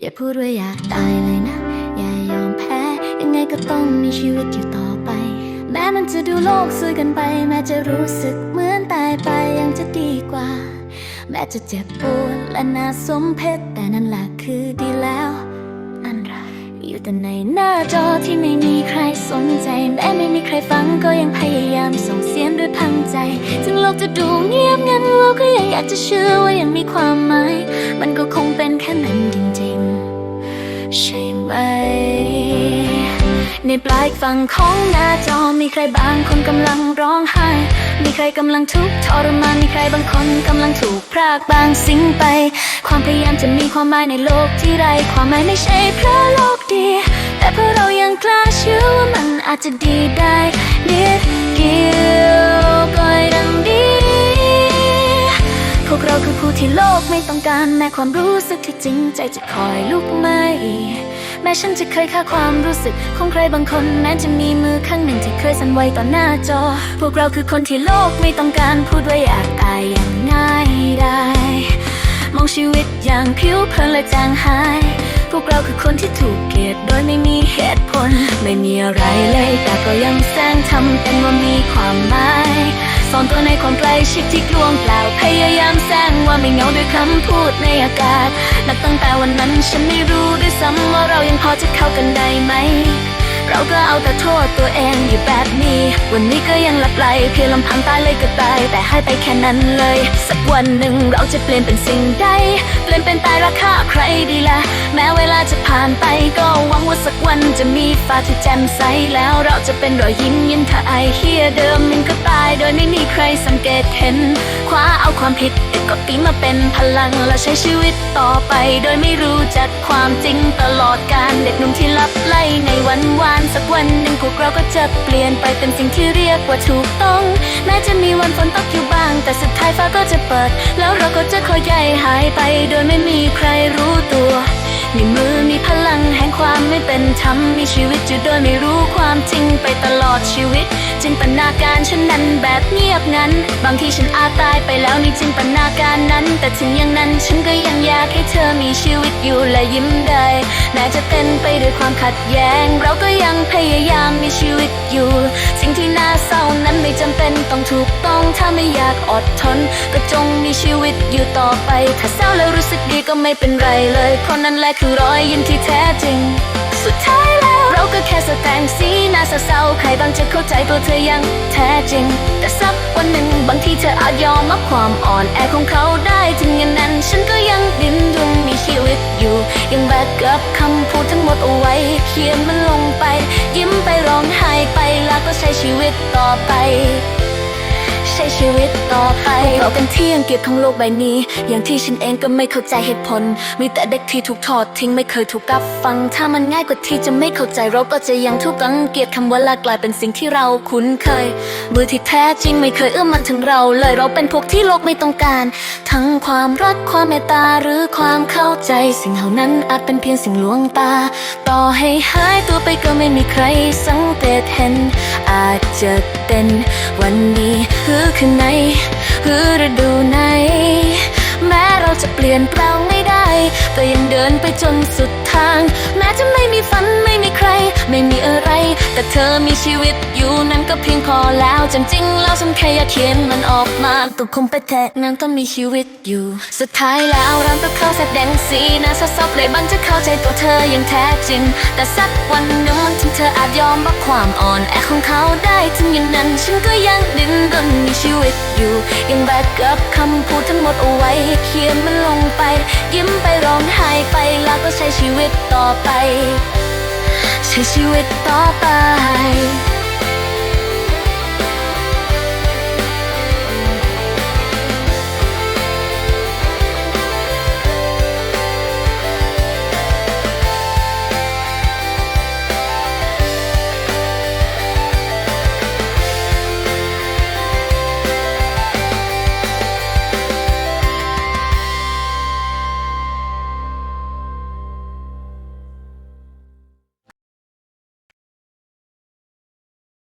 อย่าพูดว่าอยากตายเลยนะ อย่ายอมแพ้ ยังไงก็ต้องมีชีวิตอยู่ต่อไป แม้มันจะดูโลกสวยกันไป แม้จะรู้สึกเหมือนตายไปยังจะดีกว่า แม้จะเจ็บปวดและน่าสมเพชแต่นั่นแหละคือดีแล้วอันไรอยู่แต่ในหน้าจอที่ไม่มีใครสนใจ แม้ไม่มีใครฟังก็ยังพยายามส่งเสียงด้วยพังใจ ถึงโลกจะดูเงียบงันเราก็ยังอยากจะเชื่อว่ายังมีความหมาย มันก็คงเป็นแค่นั้นจริง ใช่ไหม ในปลายฝั่งของหน้าจอมีใครบางคนกำลังร้องไห้ มีใครกำลังทุกข์ทรมานมีใครบางคนกำลังถูกพรากบางสิ่งไป ความพยายามจะมีความหมายในโลกที่ไร ความหมายไม่ใช่เพราะโลกดี แต่เพราะเรายังกล้าเชื่อว่ามันอาจจะดีได้นิด เราคือผู้ที่โลกไม่ต้องการแม้ความรู้สึกที่จริงใจจะคอยลุกไหม แม้ฉันจะเคยฆ่าความรู้สึกของใครบางคนแม้จะมีมือข้างหนึ่งที่เคยสั่นไหวต่อหน้าจอ พวกเราคือคนที่โลกไม่ต้องการพูดว่าอยากตายอย่างง่ายได้ มองชีวิตอย่างผิวเผินและจางหาย พวกเราคือคนที่ถูกเกลียดโดยไม่มีเหตุผล ไม่มีอะไรเลยแต่ก็ยังแสร้งทำเป็นว่ามีความหมาย ซ่อนตัวในความใกล้ชิดที่กลวงเปล่าพยายามแซงว่าไม่เหงาด้วยคำพูดในอากาศนับตั้งแต่วันนั้นฉันไม่รู้ด้วยซ้ำว่าเรายังพอจะเข้ากันได้ไหม เราก็เอาแต่โทษตัวเองอยู่แบบนี้ วันนี้ก็ยังหลับไหลเพียงลำพังตายเลยก็ตายแต่ให้ไปแค่นั้นเลย สักวันหนึ่งเราจะเปลี่ยนเป็นสิ่งใด เปลี่ยนเป็นตายราคาใครดีละแม้เวลาจะผ่านไปก็หวังว่าสักวันจะมีฟ้าที่แจ่มใสแล้วเราจะเป็นรอยยิ้มยิ้มถ้าไอเฮียเดิมมันก็ตายโดยไม่มีใครสังเกตเห็นคว้าเอาความผิดแต่ก็ตีมาเป็นพลังและใช้ชีวิตต่อไป โดยไม่รู้จักความจริงตลอดการเด็กหนุ่มที่ลับไล่ในวันวานสักวันหนึ่งพวกเราก็จะเปลี่ยนไปเป็นสิ่งที่เรียกว่าถูกต้องแม้จะมีวันฝนตกอยู่บ้าง แต่สุดท้ายฟ้าก็จะเปิด แล้วเราก็จะค่อยใหญ่หายไปโดยไม่มีใครรู้ตัวในมือมีพลังแห่งความไม่เป็นธรรมมีชีวิตอยู่โดยไม่รู้ความจริงไปตลอดชีวิต จินตนาการฉันนั้นแบบเงียบงันบางทีฉันอาจตายไปแล้วในจินตนาการนั้น แต่ถึงอย่างนั้นฉันก็ยังอยากให้เธอมีชีวิตอยู่และยิ้มได้แม้จะเต็มไปด้วยความขัดแย้ง เราก็ยังพยายาม มีชีวิตอยู่ สิ่งที่น่าเศร้านั้นไม่จำเป็นต้องถูกต้องถ้าไม่อยากอดทน ก็จงมีชีวิตอยู่ต่อไป ถ้าเศร้าแล้วรู้สึกดีก็ไม่เป็นไรเลย เพราะนั่นแหละคือรอยยิ้มที่แท้จริง สุดท้ายแล้วเราก็แค่แสดงสีหน้าเศร้าใครบางจะเข้าใจตัวเธอยังแท้จริง แต่สักวันหนึ่งบางทีเธออาจยอมรับความอ่อนแอของเขาได้ถึงอย่างนั้นฉันก็ วิตอยู่ ยังแบกกับคำพูดทั้งหมดเอาไว้ เขียนมันลงไป ยิ้มไปร้องไห้ไปแล้วก็ใช้ชีวิตต่อไป ใช้ชีวิตต่อไปเราเป็นที่ยังเกียรติของโลกใบนี้ อย่างที่ฉันเองก็ไม่เข้าใจเหตุผล มีแต่เด็กที่ถูกทอดทิ้งไม่เคยถูกรับฟัง ถ้ามันง่ายกว่าที่จะไม่เข้าใจเราก็จะยังถูกกังเกียจคำว่าลากลายเป็นสิ่งที่เราคุ้นเคยมือที่แท้จริงไม่เคยเอื้อมมาถึงเราเลยเราเป็นพวกที่โลกไม่ต้องการ ทั้งความรักความเมตตาหรือความเข้า ใจสิ่งเหล่านั้นอาจเป็นเพียงสิ่งลวงตา ต่อให้หายตัวไปก็ไม่มีใครสังเกตเห็น อาจจะเป็นวันนี้หรือคืนไหนหรือฤดูไหน แม้เราจะเปลี่ยนแปลงไม่ได้ แต่ยังเดินไปจนสุดทาง แม้จะไม่มีฝ แต่เธอมีชีวิตอยู่นั้นก็เพียงพอแล้วจริงๆแล้วฉันแค่อยากเขียนมันออกมาตัวคงไปแทนนั้นก็มีชีวิตอยู่ สุดท้ายแล้วเราก็เข้าแสดงสีหน้าซับเลยบางจะเข้าใจตัวเธออย่างแท้จริง แต่สักวันหนึ่งมันถึงเธออาจยอมรับความอ่อนแอของเขาได้ถึงอย่างนั้นฉันก็ยังดิ้นรนมีชีวิตอยู่ ยังแบกกับคำพูดทั้งหมดเอาไว้เขียนมันลงไป ยิ้มไปร้องไห้ไปแล้วก็ใช้ชีวิตต่อไป ใช้ชีวิตต่อไป